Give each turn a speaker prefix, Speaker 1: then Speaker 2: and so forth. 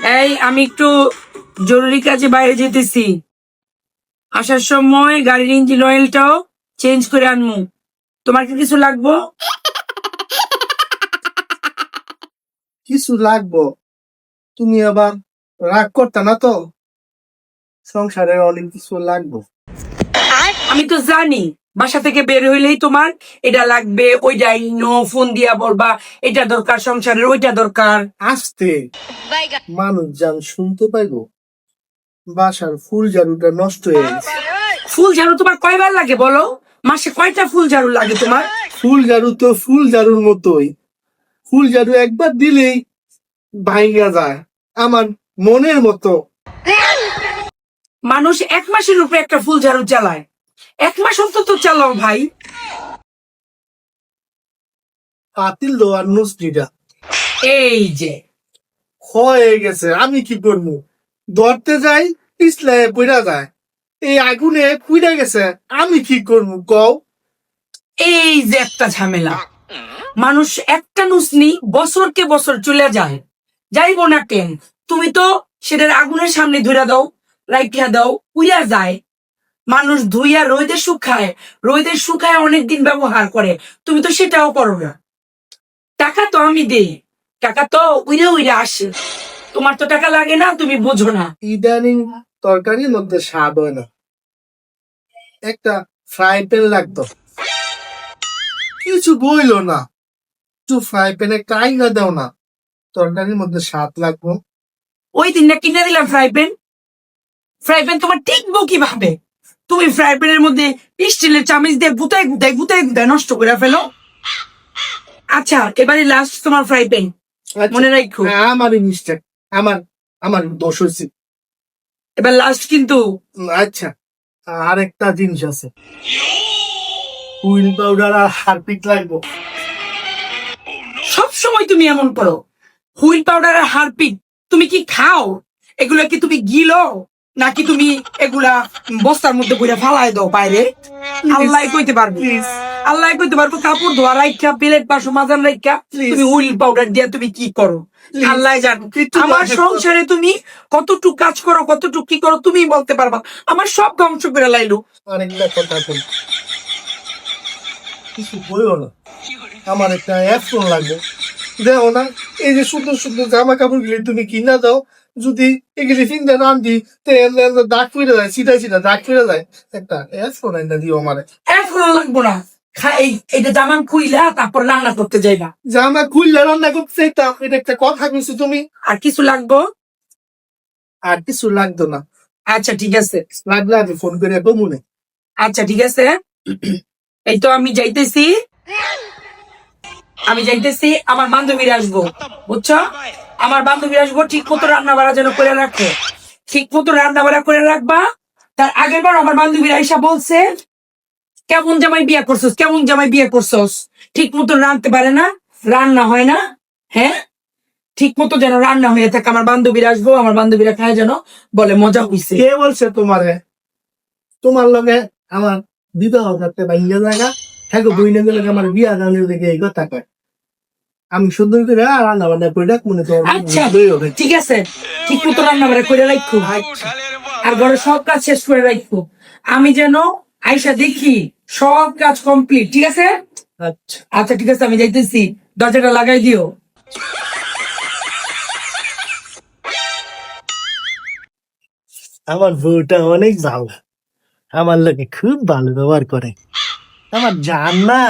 Speaker 1: এই আমি একটু জরুরি কাজে বাইরে যেতেছি। আসার সময় গাড়ির ইঞ্জিন অয়েলটাও চেঞ্জ করে আনমু। তোমার কি কিছু লাগবো?
Speaker 2: কিছু লাগবো? তুমি আবার রাগ করতে না তো? সংসারে অনেক কিছু লাগবো।
Speaker 1: আমি তো জানি। বাসা থেকে বের হইলেই তোমার এটা লাগবে ওইটা ইনো ফোন দিয়া বলবা এটা দরকার সংসারের ওইটা দরকার।
Speaker 2: আসতে। মানুষ যান শুনতে পাইবো বাসার ফুল ঝাড়ুটা নষ্ট হয়ে গেছে।
Speaker 1: ফুল ঝাড়ু তোমার কয়বার লাগে বলো? মাসে কয়টা ফুল ঝাড়ু লাগে তোমার?
Speaker 2: ফুল ঝাড়ু তো ফুল ঝাড়ুর মতোই। ফুল ঝাড়ু একবার দিলেই ভাইঙ্গা যায়। আমার মনের মতো।
Speaker 1: মানুষ এক মাসের উপরে একটা ফুল ঝাড়ু চালায় এক মাস অন্তত চালাও ভাই।
Speaker 2: পাতিল দেওয়ার নসটিটা
Speaker 1: এই যে।
Speaker 2: হয়ে গেছে আমি কি করব? ধরতে যাই পিছলে পড়া যায়। এই আগুনে পুড়ে গেছে আমি কি করব কও?
Speaker 1: এই যে একটা ঝামেলা। মানুষ একটা নুসনি বছরকে বছর চলে যায়। যাইবো না কেন তুমি তো সেটার আগুনের সামনে ধরে দাও রাইখা দাও উইয়া যায়। মানুষ ধুইয়া রোদে শুকায় রোদে শুকায় অনেকদিন ব্যবহার করে। তুমি তো সেটাও করো না। টাকা তো আমি দেই। টাকা তো উইরে উইরে আসে। তোমার তো টাকা লাগে না তুমি বোঝো না।
Speaker 2: ইদানিং তরকারির মধ্যে স্বাদ হয় না। একটা ফ্রাই প্যান লাগতো। কিছু বইলো না। একটু ফ্রাই প্যানে কাইঙ্গা দাও না। তরকারির মধ্যে স্বাদ লাগবো।
Speaker 1: ওই দিন না কিনে দিলাম ফ্রাই প্যান। ফ্রাই প্যান তোমার টিকবো কীভাবে? তুমি ফ্রাই প্যানের মধ্যে স্টিলের চামচ দিয়ে গুতায় গুতায় গুতায় গুতায় নষ্ট করে ফেলো। আচ্ছা এবারে লাস্ট তোমার ফ্রাই প্যান মনে রাখো
Speaker 2: আমারই মিস্টেক আমার আমার দোষ হয়েছে।
Speaker 1: এবার লাস্ট কিন্তু
Speaker 2: আচ্ছা আরেকটা জিনিস আছে। হুইল পাউডার আর হারপিক লাগবো।
Speaker 1: সব সময় তুমি এমন করো। হুইল পাউডার আর হারপিক তুমি কি খাও? এগুলো কি তুমি গিলো? নাকি তুমি এগুলা বস্তার মধ্যে করে ফালাই দাও বাইরে? আল্লাহ কইতে পারবে। আল্লাহ কইতে পারব কাপড় ধোয়া রাইখা প্লেট বাসো মাজান রাইখা তুমি উইল পাউডার দিয়া তুমি কি করো? আল্লাহ জানো। আমার সংসারে তুমি কতটুক কাজ করো কতটুক কি করো তুমি বলতে পারবা। আমার সব ধ্বংস করে লাইলো।
Speaker 2: আরেকটা কথা বলি। কিছু বইও না। আমার একটা অ্যাফোন লাগবে। দেখো না এই যে সুন্দর সুন্দর জামা কাপড় গুলি তুমি কিনা দাও যদি এগুলি ফিন্দে নাম দি তো দাগ ফিরে যায় সিধা সিধা দাগ ফিরে যায়। একটা অ্যাফোন আইনা দিও আমারে।
Speaker 1: এখন লাগবো না। এটা খুইলা তারপর রান্না করতে যাইবা।
Speaker 2: জামা খুললে রান্না করতে চাইতাম এটা একটা কথা কইছো তুমি।
Speaker 1: আর কিছু লাগবো?
Speaker 2: আর কিছু লাগতো না।
Speaker 1: আচ্ছা ঠিক আছে।
Speaker 2: লাগলে আমি ফোন করে কমুনে
Speaker 1: আচ্ছা ঠিক আছে। এই তো আমি যাইতেছি। আমি যাইতেছি আমার বান্ধবীরা আসব। বুঝছ? আমার বান্ধবী আসব, ঠিক মতো রান্না বাড়া যেন করে রাখে। ঠিক মতো রান্না বাড়া করে রাখবা। তার আগের বার আমার বান্ধবীরা এসা বলছে, কেমন জামাই বিয়ে করছস? কেমন জামাই বিয়ে করছস? ঠিক মতো রাঁধতে পারে না, রান্না হয় না হ্যাঁ? ঠিক মতো যেন রান্না হয়ে থাকে। আমার বান্ধবীরা আসব, আমার বান্ধবীরা খায় যেন বলে, মজা হইছে।
Speaker 2: কে বলছে তোমারে? তোমার লগে আমার বিবাহ করতে বাইরে জায়গা? হ্যাঁ বইনে গেলে আমার বিয়া গানের দিকে এই কথা কয়। আমি সুন্দর করে রান্না বান্না করে ডাক মনে তো
Speaker 1: আচ্ছা ঠিক আছে ঠিক মতো রান্না বান্না করে রাখো। আর বড় সব কাজ শেষ করে রাখো। আমি যেন আইসা দেখি সব কাজ কমপ্লিট ঠিক আছে?
Speaker 2: আচ্ছা।
Speaker 1: আচ্ছা ঠিক আছে আমি যাইতেছি। দরজাটা লাগাই দিও।
Speaker 2: আমার বউটা অনেক ভালো। আমার লোকে খুব ভালো ব্যবহার করে। আমার জান না।